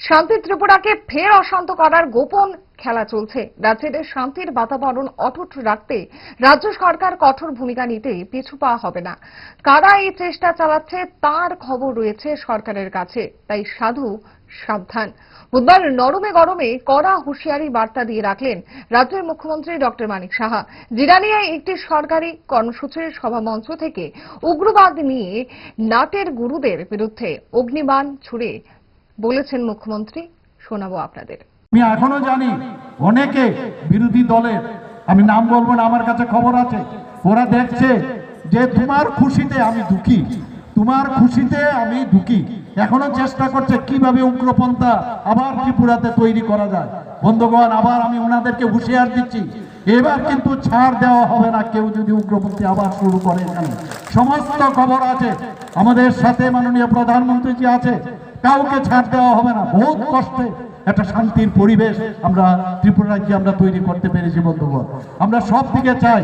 শান্তি ত্রিপুরাকে ফের অশান্ত করার গোপন খেলা চলছে। রাজ্যের শান্তির বাতাবরণ অটুট রাখতে রাজ্য সরকার কঠোর ভূমিকা নিতে পিছু পাওয়া হবে না। কারা এই চেষ্টা চালাচ্ছে তার খবর রয়েছে সরকারের কাছে। তাই সাধু, সাবধান। বুধবার নরমে গরমে কড়া হুঁশিয়ারি বার্তা দিয়ে রাখলেন রাজ্যের মুখ্যমন্ত্রী ডক্টর মানিক সাহা। জিরানিয়ায় একটি সরকারি কর্মসূচির সভামঞ্চ থেকে উগ্রবাদ নিয়ে নাটের গুরুদের বিরুদ্ধে অগ্নিবাণ ছুড়ে বলেছেন মুখ্যমন্ত্রী, শোনাবো আপনাদের। আমি এখনও জানি অনেকে বিরোধী দলের, আমি নাম বলব না, আমার কাছে খবর আছে, ওরা দেখছে যে তোমার খুশিতে আমি দুঃখী, তোমার খুশিতে আমি দুঃখী, এখনও চেষ্টা করছে কীভাবে উগ্রপন্থা আবার ত্রিপুরাতে তৈরি করা যায়। বন্ধুগণ, আবার আমি ওনাদেরকে হুঁশিয়ার দিচ্ছি, এবার কিন্তু ছাড় দেওয়া হবে না কেউ যদি উগ্রপন্থী আবার শুরু করে সমস্ত খবর আছে, আমাদের সাথে মাননীয় প্রধানমন্ত্রী প্রধানমন্ত্রীজি আছে কাউকে ছাড় দেওয়া হবে না। বহুত কষ্টে একটা শান্তির পরিবেশ আমরা ত্রিপুরা রাজ্যে আমরা তৈরি করতে পেরেছি, বন্ধুগণ। আমরা সব দিকে চাই